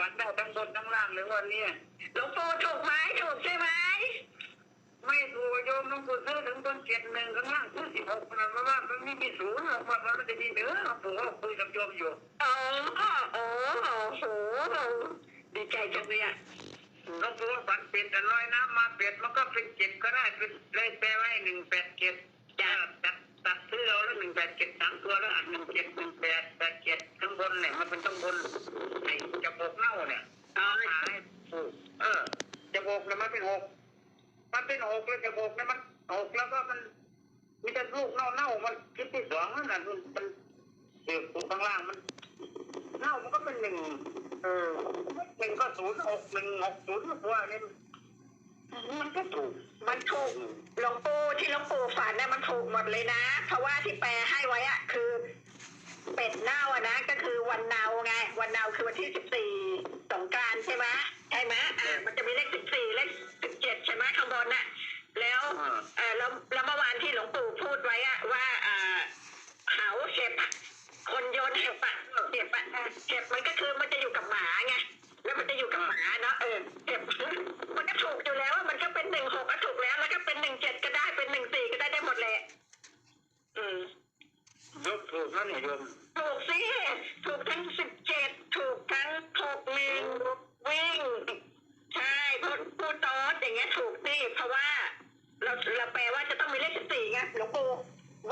ฝันได้ทั้งบนทั้งล่างเลยวันนี้หลวงปู่ถูกไหมถูกใช่ไหมไม่ถูกโยมหลวงปู่ซื้อถึงต้นเจ็ดหนึ่งข้างล่างซื้อสิบหกนะเพราะว่ามันไม่มีศูนย์หรอกว่ามันจะมีเหนือหลวงปู่ก็คุยกับโยมอยู่อ๋อโอ้โหดีใจจังเลยอะหลวงปู่ว่าฝันเปลี่ยนแต่ลอยน้ำมาเปลี่ยนมันก็เป็นเจ็ดก็ได้เป็นเลยแปลไว้หนึ่งแปดเจ็ดจะ ตัดซื้อเอาแล้วหนึ่งแปดเจ็ดสามตัวแล้วอันหนึ่งเจ็ดหนึ่งแปดแปดเจ็ดข้างบนเนี่ยมันเป็นข้างบนไอ้จะโบกเน่าเนี่ยอ๋อหาให้ถูกเออ จะโบกเนี่ยมันเป็นหกมันเป็นหกแล้วจะโบกเนี่ยมันหกแล้วก็มันมีแต่ลูกเน่าเน่ามันคิดที่สองนั่นน่ะมันมันเสือกตรงข้างล่างมันเน่ามันก็เป็นหนึ่งเออหนึ่งก็ศูนย์หกหนึ่งหกศูนย์ก็ว่าเนี่ย มันก็ถูก มันถูกหลวงปู่ที่หลวงปู่ฝันเนี่ยมันถูกหมดเลยนะ เพราะว่าที่แปลให้ไว้อะคือ เป็ดเน่าอะนะ ก็คือวันเนาไง วันเนาคือวันที่สิบสี่ ถูกนั่นนี่โยมถูกสิ ถูกทั้งสิบเจ็ดถูกทั้งหกหนึ่งวิ่ง ใช่พูดพูดโต๊ดอย่างเงี้ยถูกสิ เพราะว่า เราเราแปลว่าจะต้องมีเลขสิบสี่ไงหลวงปู่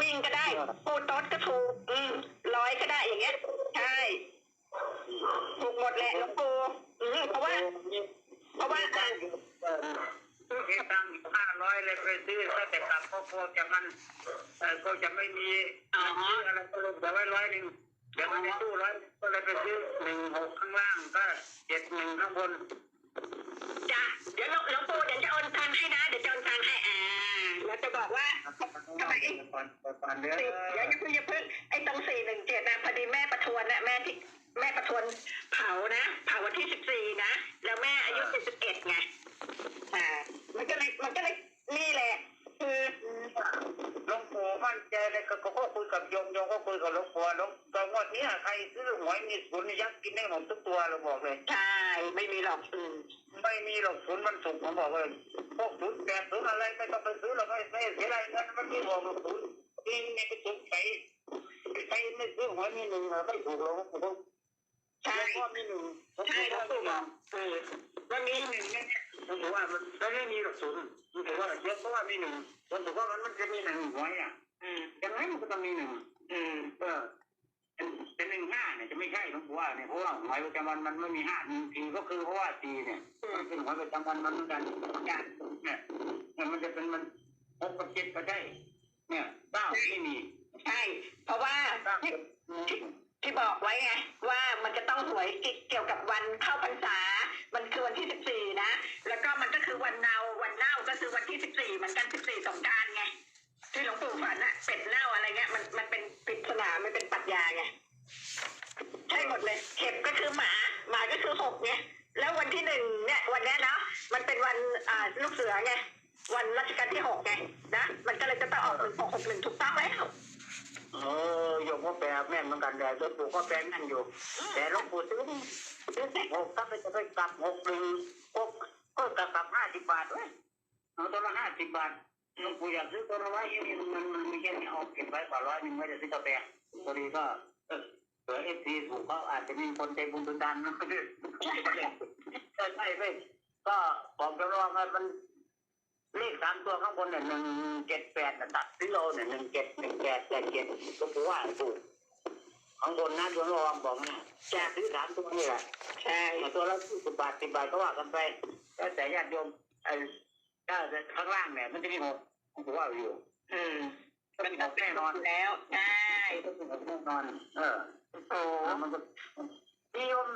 วิ่งก็ได้พูดโต๊ดก็ถูก อืมร้อยก็ได้อย่างเงี้ยใช่ถูกหมดแหละหลวงปู่อืมเพราะว่า เพราะว่าอ่า เก็บตังค์ห้าร้อยเลยไปซื้อถ้าแต่กลับก็กลัวจะมันเออก็จะไม่มีซื้ออะไรก็ลงแต่ไว้ร้อยหนึ่งเดี๋ยวมันจะตู้ร้อยก็เลยไปซื้อหนึ่งหกข้างล่างก็เจ็ดหนึ่งข้างบนจ้ะเดี๋ยวหลวงหลวงปู่เดี๋ยวจะโอนตังค์ให้นะเดี๋ยวจะโอนตังค์ให้อ่าแล้วจะบอกว่าทำไมไอ้ก่อนก่อนเดือนสี่เดี๋ยวอย่าเพิ่งอย่าเพิ่งไอ้ตรงสี่หนึ่งเจ็ดนะพอดีแม่ประทวนนะแม่ที่แม่ประทวนเผานะเผาวันที่สิบสี่นะแล้วแม่อายุเจ็ดสิบเอ็ดไงอ่ามัน ก็เลยมันก็เลยนี่แหละ คือหลวงปู่มั่นใจเลยก็ก็คุยกับโยมโยมก็คุยกับหลวงปู่หลวงตอนวันนี้ใครซื้อหวยมีศูนย์ยักษ์กินได้หมดทุกตัวเราบอกเลย ใช่ ไม่มีหรอกอืมไม่มีหรอกศูนย์มันสุกผมบอกเลยพวกศูนย์แปดศูนย์อะไรไม่ต้องไปซื้อหรอกไม่ไม่เสียดายเงินมันไม่บอกหรอกศูนย์จริงไม่ไปถูกใครใครไม่ซื้อหวยมีหนึ่งเหรอไม่ถูกหรอกผมใช่ก็มีหนึ่งผมใช่หลวงปู่บอกเออว่ามีมีหนึ่งเนี่ย ผมถือว่ามันไม่มีหรอกศูนย์ผมถือว่าเยอะเพราะว่ามีหนึ่งผมถือว่ามันมันจะมีหนึ่งหวยอะอืมยังไงมันก็ต้องมีหนึ่งอืมเออเป็นหนึ่งห้าเนี่ยจะไม่ใช่หลวงปู่ว่าเนี่ยเพราะว่าหวยประจำวันมันไม่มีห้าหนึ่งทีก็คือเพราะว่าตีเนี่ยมันเป็นหวยประจำวันมันเหมือนกันยากเนี่ยเนี่ยมันจะเป็นมันหกกับเจ็ดก็ได้ เนี่ยเก้าไม่มีใช่ เพราะว่าเก้า ที่บอกไว้ไงว่ามันจะต้องหวยเกี่ยวกับวันเข้าพรรษา มันคือวันที่สิบสี่นะ แล้วก็มันก็คือวันเนาวันเน่าก็คือวันที่สิบสี่เหมือนกันสิบ แต่หลวงปู่ซื้อซื้อแต่หกถ้าไปจะไปกลับหกหนึ่งก็ก็กลับกลับห้าสิบบาทเว้ยเอาตัวละห้าสิบบาทหลวงปู่อยากซื้อตัวละร้อยยี่สิบมันมันมีแค่นี้เอาเก็บไว้กว่าร้อยหนึ่งไม่ได้ซื้อกาแฟพอดีก็เออเผื่อเอฟซีถูกเขาอาจจะมีคนใจบุญตุนดานนะใช่ใช่ไหมก็บอกจะรองว่ามันเลขสามตัวข้างบนเนี่ยหนึ่งเจ็ดแปดตัดซื้อเราเนี่ยหนึ่งเจ็ดหนึ่งแปดแปดเจ็ดก็ถือว่าถูก ข้างบนนะตัวรองบอกนะแจกซื้อสามตัวนี่แหละใช่แต่ตัวละสิบบาทสิบบาทก็ว่ากันไปแล้วแต่ญาติโยมไอ้ถ้าข้างล่างเนี่ยมันจะมีหกผมถือว่าอยู่ อืมมันหกแน่นอนแล้วใช่ต้องมีหกแน่นอน เออโอ้มันก็นิยม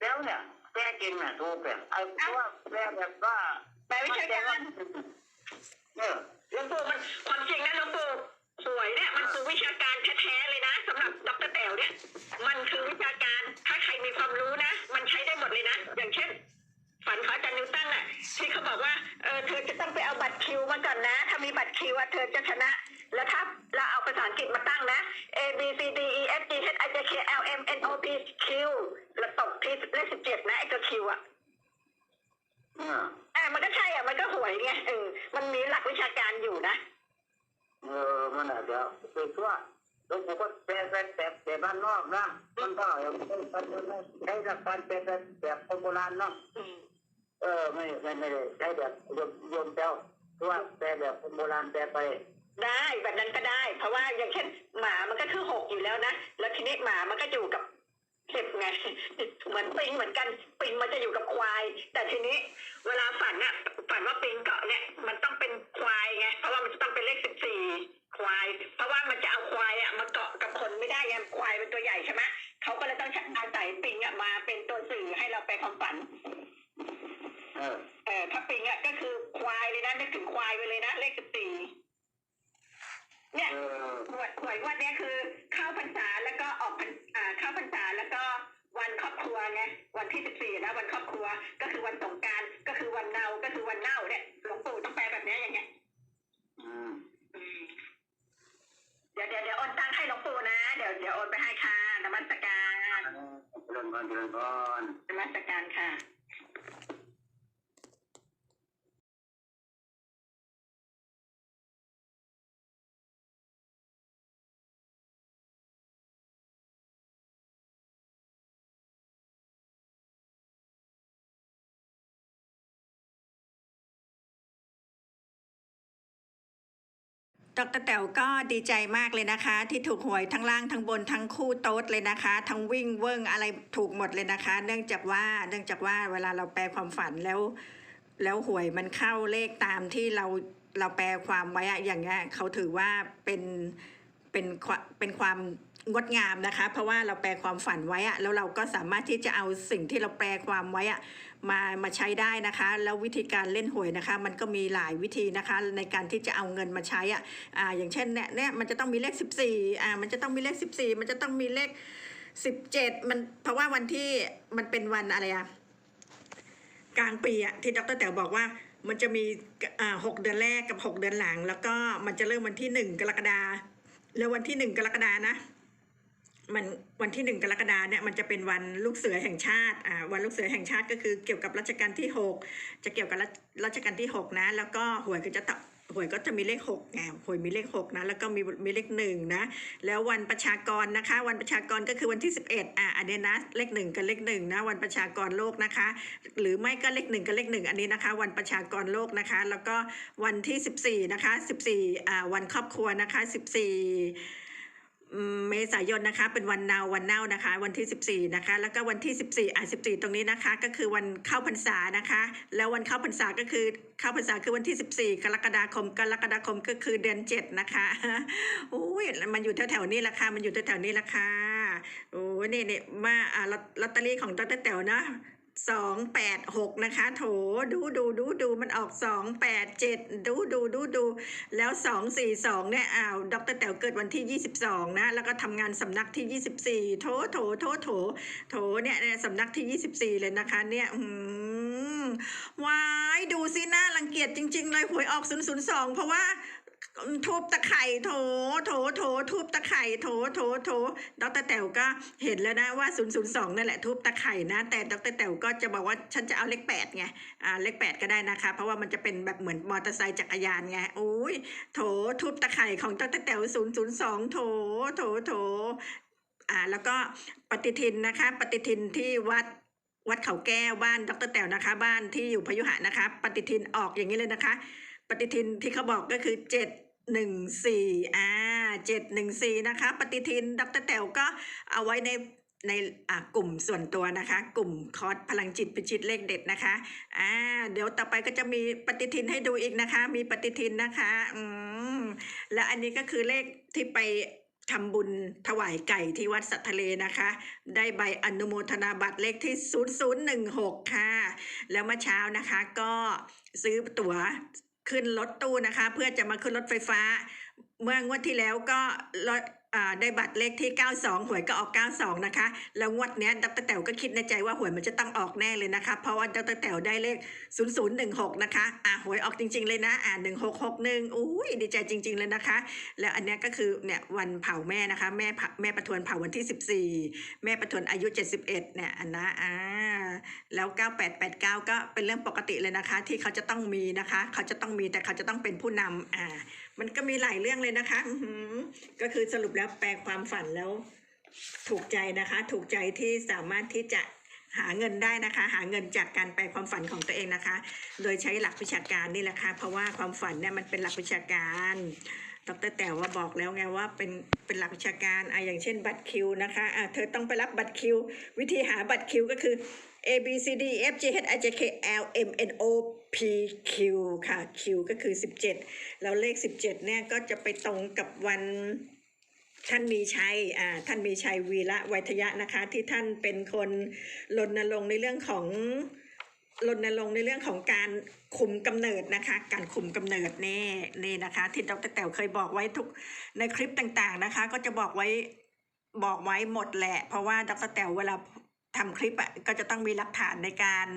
แล้วเนี่ยแปลเก่งน่ะถูกแบบไอ้เพราะว่าแปลแบบว่าแปลวิชาการเออหลวงปู่มันความจริงนะหลวงปู่ สวยเนี่ยมันคือวิชาการแท้ๆเลยนะสำหรับดรแต๋วเนี่ย มันคือวิชาการถ้าใครมีความรู้นะ มันใช้ได้หมดเลยนะ อย่างเช่น ฝันของอาจารย์นิวตันน่ะที่เขาบอกว่าเออเธอจะต้องไปเอาบัตรคิวมาก่อนนะ ถ้ามีบัตรคิวอะเธอจะชนะ แล้วถ้าเราเอาภาษาอังกฤษมาตั้งนะ A B C D E F G H I J K L M N O P Q แล้วตก ที่เลขสิบเจ็ดนะไอ้ตัวคิวอะ อ่า อ่ามันก็ใช่อะมันก็หวยไงเออมันมีหลักวิชาการอยู่นะ เออมันอาจจะไปทั่วหลวงปู่ก็แปลแบบแบบแบบบ้านนอกนะมันก็ยังใช้หลักการแปลแบบแบบคนโบราณเนาะ อืม เออ ไม่ไม่ไม่ได้ใช้แบบโยมโยมแปลเพราะว่าแปลแบบคนโบราณแปลไป ได้แบบนั้นก็ได้ เพราะว่าอย่างเช่นหมามันก็คือหกอยู่แล้วนะแล้วทีนี้หมามันก็อยู่กับเสิบไงเหมือนปิงเหมือนกันปิงมันจะอยู่กับควาย แต่ทีนี้ เวลาฝันอะฝันว่าปิงเกาะเนี่ยมันต้องเป็นควายไงเพราะว่ามันจะต้องเป็นเลขสิบสี่ควาย เพราะว่ามันจะเอาควายอะมาเกาะกับคนไม่ได้ไงควายเป็นตัวใหญ่ใช่ไหมเขาก็เลยต้องอาศัยปิงอะมาเป็นตัวสื่อให้เราไปความฝัน เออเออถ้าปิงอะก็คือควายเลยนะนึกถึงควายไปเลยนะเลขสิบสี่เนี่ยเออหวยหวยงวันนี้คือเข้าพรรษาแล้วก็ออกพรรอ่าเข้าพรรษาแล้วก็วันครอบครัวไงวันที่สิบสี่นะวันครอบครัว ก็คือวันสงกรารก็คือวันเนาก็คือวันเน่าเนี่ยหลวงปู่ต้องแปล ดรแต๋วก็ดีใจมากเลยนะคะ ที่ถูกหวยทั้งล่างทั้งบนทั้งคู่โต๊ดเลยนะคะ ทั้งวิ่งเวิ้งอะไรถูกหมดเลยนะคะ เนื่องจากว่าเนื่องจากว่าเวลาเราแปลความฝันแล้ว แล้วหวยมันเข้าเลขตามที่เราเราแปลความไว้อะอย่างเงี้ยเขาถือว่าเป็น เป็นความเป็นความงดงามนะคะ เพราะว่าเราแปลความฝันไว้อะแล้วเราก็สามารถที่จะเอาสิ่งที่เราแปลความไว้อะมามาใช้ได้นะคะ แล้ววิธีการเล่นหวยนะคะ มันก็มีหลายวิธีนะคะ ในการที่จะเอาเงินมาใช้อะอ่าอย่างเช่นเนี่ยเนี่ยมันจะต้องมีเลข 14อ่ามันจะต้องมีเลข 14 มันจะต้องมีเลข 17 มันเพราะว่าวันที่มันเป็นวันอะไรอะกลางปีอะที่ดรแต๋วบอกว่ามันจะมีอ่าหกเดือนแรกกับหกเดือนหลัง แล้วก็มันจะเริ่มวันที่หนึ่งกรกฎาคม แล้ววันที่หนึ่งกรกฎานะมันวันที่หนึ่งกรกฎาเนี่ยมันจะเป็นวันลูกเสือแห่งชาติอ่าวันลูกเสือแห่งชาติก็คือเกี่ยวกับรัชกาลที่หกจะเกี่ยวกับรัชกาลที่หกนะ แล้วก็หวยก็จะ หวยก็จะมีเลขหกไงหวยมีเลขหกนะแล้วก็มีมีเลขหนึ่งนะแล้ววันประชากรนะคะ วันประชากรก็คือวันที่11อะอันนี้นะเลขหนึ่งกับเลขหนึ่งนะวันประชากรโลกนะคะ หรือไม่ก็เลขหนึ่งกับเลขหนึ่งอันนี้นะคะ วันประชากรโลกนะคะ แล้วก็วันที่14นะคะ14อ่าวันครอบครัวนะคะ14อืม เมษายนนะคะ เป็นวันนาวันเน่านะคะ วันที่ 14 นะคะ แล้วก็วันที่ 14อะ14 ตรงนี้นะคะ ก็คือวันเข้าพรรษานะคะ แล้ววันเข้าพรรษาก็คือเข้าพรรษาคือวันที่ 14 กรกฎาคม กรกฎาคมก็คือเดือน 7 นะคะโอ้ยมันอยู่แถวๆนี้ละค่ะมันอยู่แถวๆนี้ละค่ะโอ้ยนี่นี่มาอ่าลอตลอตเตอรี่ของดรแต๋วนะ สองแปดหกนะคะ โถดูดูดูดูมันออกสองแปดเจ็ดดูดูดูดูแล้วสองสี่สองเนี่ยอ้าวดรแต๋วเกิดวันที่ยี่สิบสองนะ แล้วก็ทำงานสำนักที่ยี่สิบสี่โถโถโถโถโถเนี่ยเนี่ยสำนักที่ยี่สิบสี่เลยนะคะเนี่ยอืมวายดูสิหน้ารังเกียจจริง ๆ เลยหวยออกศูนย์ศูนย์สองเพราะว่า ทูบตะไคร่โถโถโถทูบตะไคร่โถโถโถดรแต๋วก็เห็นแล้วนะว่า 002 นั่นแหละทูบตะไคร่นะ แต่ดรแต๋วก็จะบอกว่าฉันจะเอาเลข8ไงอ่าเลข8ก็ได้นะคะ เพราะว่ามันจะเป็นแบบเหมือนมอเตอร์ไซค์จักรยานไงโอ้ยโถทูบตะไคร่ของดรแต๋ว002 โถโถโถอ่าแล้วก็ปฏิทินนะคะ ปฏิทินที่วัดวัดเขาแก้วบ้านดรแต๋วนะคะ บ้านที่อยู่พยุหะนะคะ ปฏิทินออกอย่างนี้เลยนะคะ ปฏิทินที่เขาบอกก็คือเจ็ด หนึ่งสี่อ่าเจ็ดหนึ่งสี่นะคะ ปฏิทินดรแต๋วก็เอาไว้ในในอ่ากลุ่มส่วนตัวนะคะ กลุ่มคอร์สพลังจิตพิชิตเลขเด็ดนะคะอ่าเดี๋ยวต่อไปก็จะมีปฏิทินให้ดูอีกนะคะ มีปฏิทินนะคะอืมและอันนี้ก็คือเลขที่ไปทำบุญถวายไก่ที่วัดสัตทะเลนะคะ ได้ใบอนุโมทนาบัตรเลขที่ 0016 ค่ะ แล้วเมื่อเช้านะคะก็ซื้อตั๋ว ขึ้นรถตู้นะคะ เพื่อจะมาขึ้นรถไฟฟ้า เมื่องวดที่แล้วก็รถ ได้บัตรเลขที่ 92 หวยก็ออก 92 นะคะ แล้วงวดเนี้ยดรแต๋วก็คิดในใจว่าหวยมันจะต้องออกแน่เลยนะคะ เพราะว่าดรแต๋วได้เลข 0016 นะคะ อ่าหวยออกจริง ๆ เลยนะ อ่า 1661อุ้ยดีใจจริง ๆ เลยนะคะ แล้วอันเนี้ยก็คือเนี่ยวันเผาแม่นะคะ แม่แม่ประทวนเผาวันที่ 14 แม่ประทวนอายุ 71 เนี่ยอันนะ อ่า แล้ว 9889 ก็เป็นเรื่องปกติเลยนะคะ ที่เขาจะต้องมีนะคะ เขาจะต้องมีแต่เขาจะต้องเป็นผู้นำอ่ามันก็มีหลายเรื่องเลยนะคะก็คือสรุปแล้วแปลความฝันแล้ว ถูกใจนะคะ ถูกใจที่สามารถที่จะหาเงินได้นะคะ หาเงินจากการแปลความฝันของตัวเองนะคะ โดยใช้หลักวิชาการนี่แหละค่ะเพราะว่าความฝันเนี่ยมันเป็นหลักวิชาการ ดรแต่ว่าบอกแล้วไงว่าเป็นเป็นหลักวิชาการอะอย่างเช่นบัตรคิวนะคะอะเธอต้องไปรับบัตรคิว วิธีหาบัตรคิวก็คือ A B C D E F G H I J K L M N O P Q ค่ะ Q ก็คือ 17 แล้วเลข 17 เนี่ยก็จะไปตรงกับวันท่านมีชัย อ่า ท่านมีชัยวีระไวยทยะนะคะ ที่ท่านเป็นคนรณรงค์ในเรื่องของ รณรงค์ในเรื่องของการคุมกำเนิดนะคะ การคุมกำเนิดนี่นี่นะคะ ที่ดรแต๋วเคยบอกไว้ทุกในคลิปต่างๆนะคะ ก็จะบอกไว้บอกไว้หมดแหละ เพราะว่าดรแต๋วเวลาทำคลิปอะก็จะต้องมีหลักฐานในการ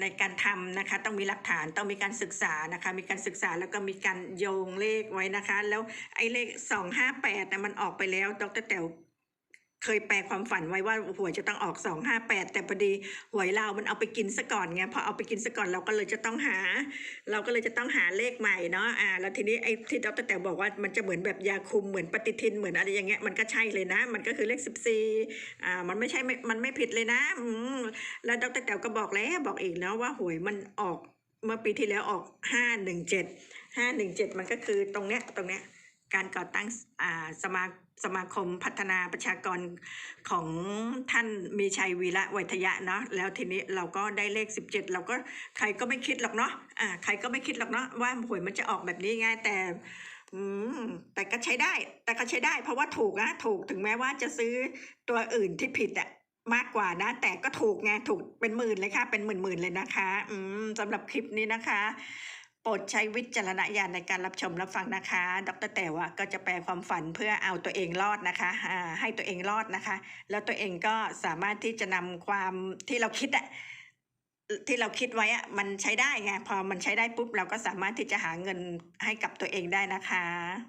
ในการทำนะคะ ต้องมีหลักฐานต้องมีการศึกษานะคะ มีการศึกษาแล้วก็มีการโยงเลขไว้นะคะ แล้วไอ้เลขสองห้าแปดนะมันออกไปแล้วดรแต๋ว เคยแปลความฝันไว้ว่าหวยจะต้องออกสองห้าแปดแต่พอดีหวยเราวมันเอาไปกินซะก่อนไงพอเอาไปกินซะก่อนเราก็เลยจะต้องหา เราก็เลยจะต้องหาเลขใหม่เนาะอ่าแล้วทีนี้ไอ้ที่ดรแต๋วบอกว่ามันจะเหมือนแบบยาคุมเหมือนปฏิทินเหมือนอะไรอย่างเงี้ยมันก็ใช่เลยนะ มันก็คือเลขสิบสี่อ่ามันไม่ใช่ไม่มันไม่ผิดเลยนะอืมแล้วดรแต๋วก็บอกแล้วบอกอีกแล้วว่าหวยมันออกเมื่อปีที่แล้วออกห้าหนึ่งเจ็ดห้าหนึ่งเจ็ดมันก็คือตรงเนี้ยตรงเนี้ยการก่อตั้งอ่าสมา สมาคมพัฒนาประชากรของท่านมีชัยวีระไวยทยะเนาะแล้วทีนี้เราก็ได้เลข 17 เราก็ใครก็ไม่คิดหรอกเนาะอ่าใครก็ไม่คิดหรอกเนาะว่าหวยมันจะออกแบบนี้ไงแต่อืมแต่ก็ใช้ได้ แต่ก็ใช้ได้ เพราะว่าถูกนะถูกถึงแม้ว่าจะซื้อตัวอื่นที่ผิดอะมากกว่านะ แต่ก็ถูกไงถูกเป็นหมื่นเลยค่ะ เป็นหมื่นๆเลยนะคะ อืมสำหรับคลิปนี้นะคะ รดใช้วิจารณญาณในการรับชมรับฟังนะคะ ดรแต่ว่าก็จะแปลความฝันเพื่อเอาตัวเองรอดนะคะให้ตัวเองรอดนะคะ แล้วตัวเองก็สามารถที่จะนำความที่เราคิดอะที่เราคิดไว้อะมันใช้ได้ไงพอมันใช้ได้ปุ๊บเราก็สามารถที่จะหาเงินให้กับตัวเองได้นะคะ